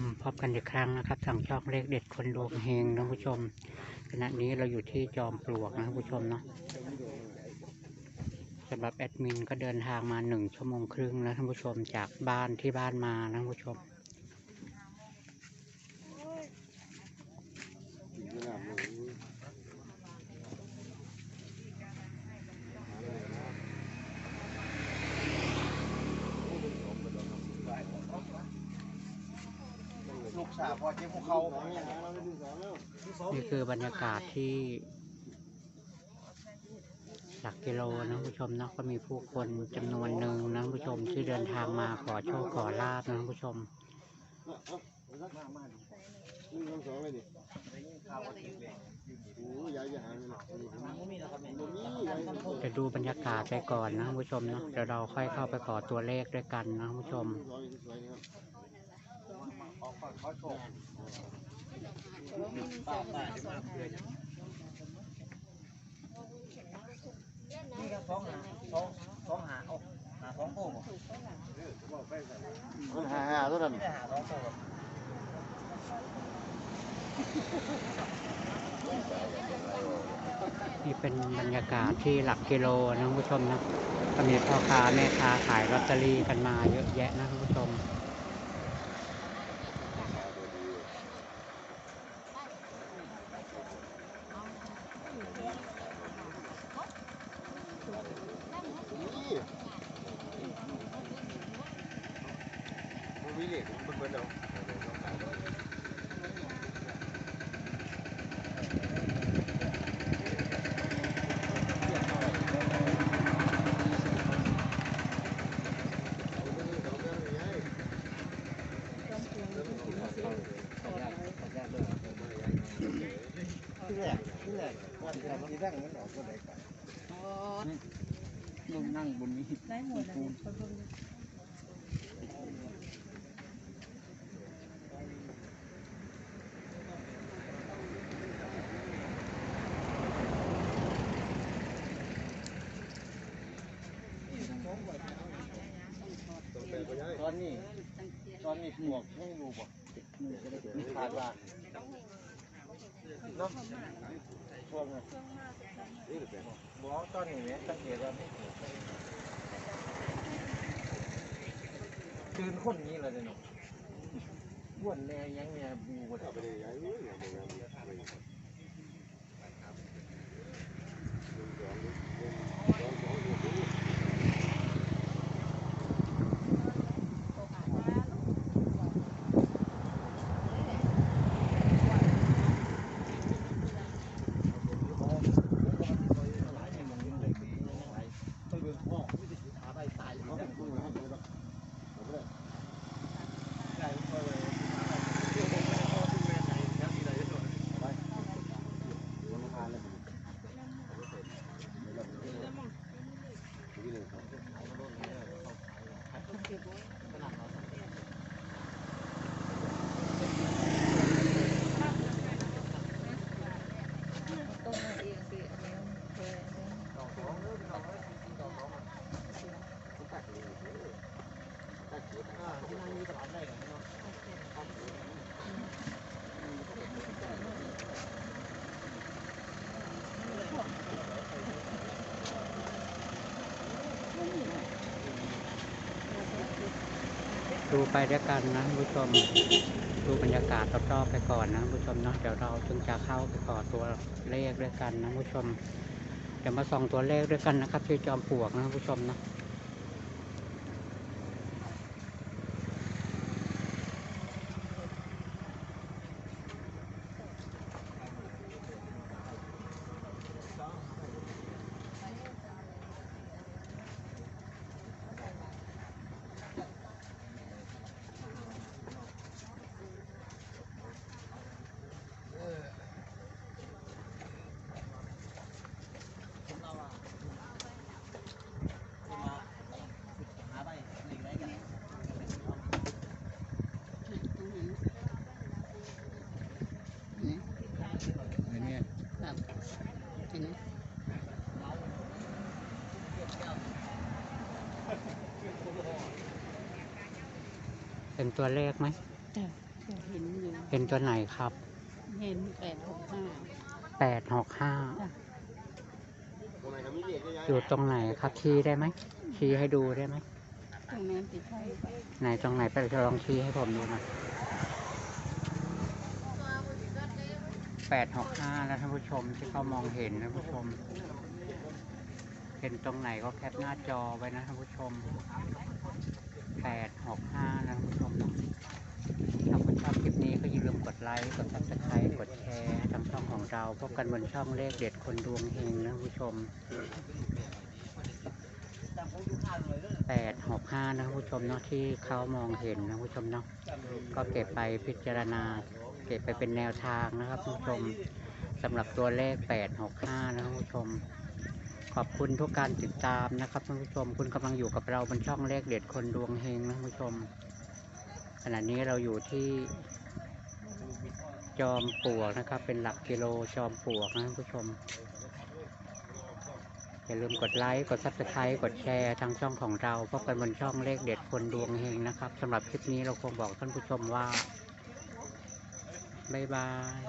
มพบกันอีกครั้งนะครับทางช่องเลขเด็ดคนดวงเฮงนะผู้ชม ขณะนี้เราอยู่ที่จอมปลวกนะผู้ชมเนาะสำหรับแอดมินก็เดินทางมาหนึ่งชั่วโมงครึ่งแล้วท่านผู้ชมจากบ้านที่บ้านมานะผู้ชมจ็บหัวเขา นี่คือบรรยากาศที่หลักกิโลนะผู้ชมนะก็มีผู้คนจำนวนหนึ่งนะผู้ชมที่เดินทางมาขอโชคขอลาบนะผู้ชมจะดูบรรยากาศไปก่อนนะผู้ชมเนาะเดี๋ยวเราค่อยเข้าไปขอตัวเลขด้วยกันนะผู้ชม สวยสวยนะครับนี่ก็สองหาสองสองหาเอาหาสองโป้บ่มันหาหาเท่านั้นไม่ได้หาสองโป้บ่นี่เป็นบรรยากาศที่หลักกิโลนะคุณผู้ชมนะก็มีพ่อค้าแม่ค้าขายลอตเตอรี่กันมาเยอะแยะนะคุณผู้ชม Không biết liền cũng bên bên đâu. Cái này, cái này, cái này, cái này, cái này, cái này, cái นลงนั่งบนนี้ได้หมดเลยคนพวกนี้ตอนนี้ตอนนี้ปวกให้ดูบ่ขาดว่า เนาะช่วงนั้นบอตอนนี้เนี่ยสังเกตว่าไม่ตื่นคนนี้เลยเนาะบ้วนแน่ยังแน่บูบ่ได้ไปเลยยายเอ้ยอย่าไปงานอย่าไปงาน ตรงนั้นเองสิอันนี้เคย ที่นั่นมีตลา ดได้เนาะดูไปด้วยกันนะผู้ชมดูบรรยากาศรอบๆไปก่อนนะผู้ชมเนาะเดี๋ยวเราจึงจะเข้าไปขอตัวเลขด้วยกันนะผู้ชมเดี๋ยวมาส่องตัวเลขด้วยกันนะครับที่จอมปลวกนะผู้ชมเนาะ เป็นตัวเลขไหมจ้ะเห็นตัวไหนครับเห็นแปดหกห้าแปดหกห้าทำไมเขามีเหล็กได้ยังอยู่ตรงไหนครับชี้ได้ไหมชี้ให้ดูได้ไหมตรงนั้นติดไฟไหนตรงไหนไปลองชี้ให้ผมดูหน่อย แปดหกห้าแล้วท่านผู้ชมที่เขามองเห็นนะท่านผู้ชม เห็นตรงไหนก็แคปหน้าจอไว้นะท่านผู้ชมแปดหกห้านะท่านผู้ชมนะถ้าคุณชอบคลิปนี้ก็อย่าลืมกดไลค์ กดซับสไครต์กดแชร์ทางช่องของเราพบกันบนช่องเลขเด็ดคนดวงเฮงนะท่านผู้ชมแปดหกห้านะท่านผู้ชมเนาะที่เขามองเห็นนะท่านผู้ชมเนาะก็เก็บไปพิจารณา เก็บไปเป็นแนวทางนะครับท่านผู้ชมสำหรับตัวเลขแปดหกห้านะท่านผู้ชม ขอบคุณทุกการติดตามนะครับท่านผู้ชม คุณกำลังอยู่กับเราบนช่องเลขเด็ดคนดวงเฮงนะท่านผู้ชม ขณะนี้เราอยู่ที่จอมปลวกนะครับ เป็นหลักกิโลจอมปลวกนะท่านผู้ชมอย่าลืมกดไลค์กดซับสไครต์กดแชร์ทางช่องของเราพบกันบนช่องเลขเด็ดคนดวงเฮงนะครับสำหรับคลิปนี้เราคงบอกท่านผู้ชมว่าบ๊ายบาย